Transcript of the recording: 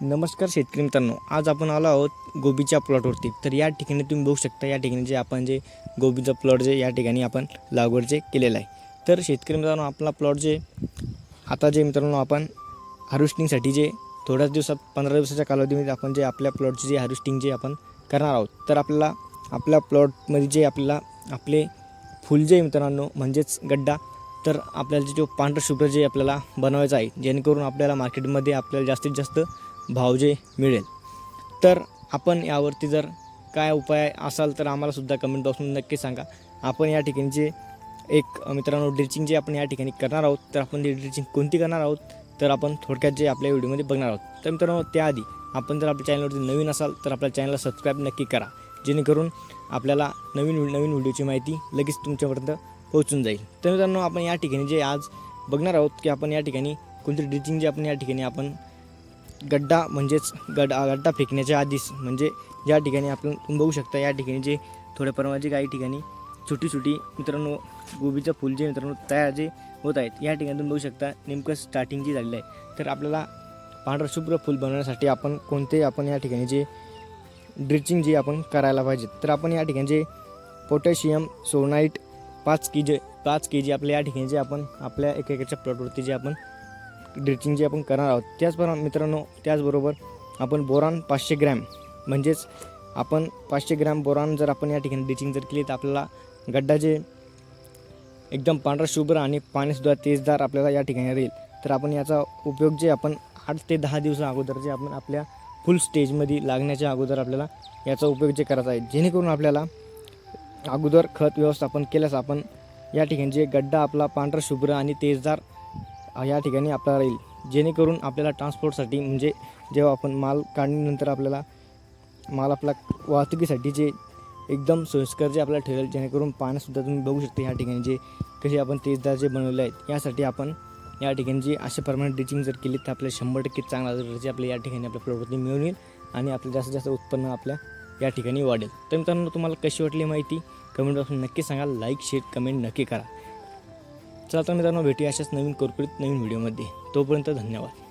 नमस्कार शेतकरी मित्रांनो आज आपण आलो आहोत गोबीच्या प्लॉटवरती. तर या ठिकाणी तुम्ही बघू शकता या ठिकाणी जे आपण जे गोबीचं प्लॉट जे या ठिकाणी आपण लागवड जे केलेलं आहे. तर शेतकरी मित्रांनो आपला प्लॉट जे आता जे मित्रांनो आपण हार्वेस्टिंगसाठी जे थोड्याच दिवसात पंधरा दिवसाच्या कालावधीमध्ये आपण जे आपल्या प्लॉटचे जे हार्वेस्टिंग जे आपण करणार आहोत. तर आपल्याला आपल्या प्लॉटमध्ये जे आपल्याला आपले फुल जे मित्रांनो म्हणजेच गड्डा तर आपल्याला जे जो पांढरं शुभ्र जे आपल्याला बनवायचं आहे जेणेकरून आपल्याला मार्केटमध्ये आपल्याला जास्तीत जास्त भाव जे मिळेल. तर आपण यावरती जर काय उपाय असाल तर आम्हालासुद्धा कमेंट बॉक्समध्ये नक्की सांगा. आपण या ठिकाणी जे एक मित्रांनो ड्रिचिंग जे आपण या ठिकाणी करणार आहोत तर आपण ती ड्रिचिंग कोणती करणार आहोत? तर आपण थोडक्यात जे आपल्या व्हिडिओमध्ये बघणार आहोत. तर मित्रांनो त्याआधी आपण जर आपल्या चॅनलवरती नवीन असाल तर आपल्या चॅनलला सबस्क्राईब नक्की करा. जेणेकरून आपल्याला नवीन नवीन व्हिडिओची माहिती लगेच तुमच्यापर्यंत पोहोचून जाईल. तर मित्रांनो आपण या ठिकाणी जे आज बघणार आहोत की आपण या ठिकाणी कोणती ड्रिचिंग जे आपण या ठिकाणी आपण गड्डा म्हणजेच गड्डा गड्डा फेकण्याच्या आधीच म्हणजे या ठिकाणी आपण बघू शकता या ठिकाणी जे थोड्या प्रमाणाचे काही ठिकाणी छोटी छोटी मित्रांनो गोबीचं फुल जे मित्रांनो तयार जे होत आहेत या ठिकाणी तुम्ही बघू शकता नेमकं स्टार्टिंग जी झालेलं आहे. तर आपल्याला पांढरं शुभ्र फुल बनवण्यासाठी आपण कोणते आपण या ठिकाणी जे ड्रिचिंग जे आपण करायला पाहिजे तर आपण या ठिकाणी जे पोटॅशियम सोनाईट पाच के जी पाच के जी आपल्या या ठिकाणी जे आपण आपल्या एक प्लॉटवरती जे आपण ड्रिचिंग जे आपण करणार आहोत त्याचबरोबर मित्रांनो त्याचबरोबर आपण बोरान पाचशे ग्रॅम म्हणजेच आपण पाचशे ग्रॅम बोरान जर आपण या ठिकाणी ड्रिचिंग जर केली तर आपल्याला गड्डा जे एकदम पांढरा शुभ्र आणि पाणीसुद्धा तेजदार आपल्याला या ठिकाणी राहील. तर आपण याचा उपयोग जे आपण आठ ते दहा दिवसा अगोदर जे आपण आपल्या फुल स्टेजमध्ये लागण्याच्या अगोदर आपल्याला याचा उपयोग जे करायचा आहे जेणेकरून आपल्याला अगोदर खत व्यवस्थापन केल्यास आपण या ठिकाणी जे गड्डा आपला पांढरा शुभ्र आणि तेजदार या ठिकाणी आपल्याला राहील. जेणेकरून आपल्याला ट्रान्सपोर्टसाठी म्हणजे जेव्हा आपण माल काढणीनंतर आपल्याला माल आपला वाहतुकीसाठी जे एकदम सोयीस्कर जे आपल्याला ठेवेल जेणेकरून पाण्यासुद्धा तुम्ही बघू शकता या ठिकाणी जे कसे आपण तेजदार जे बनवले आहेत यासाठी आपण या ठिकाणी जे असे परमनंट ड्रिचिंग जर केली तर आपल्याला शंभर टक्के चांगला दर्जाचे आपल्या या ठिकाणी आपल्या प्रवृत्ती मिळून येईल आणि आपलं जास्तीत जास्त उत्पन्न आपल्या या ठिकाणी वाढेल. तर मित्रांनो तुम्हाला कशी वाटली माहिती? कमेंट बॉक्समध्ये नक्की सांगा. लाईक शेअर कमेंट नक्की करा. चला तर मित्रांनो भेटी अशाच नवीन कुरकुरीत नवीन व्हिडिओमध्ये. तोपर्यंत धन्यवाद.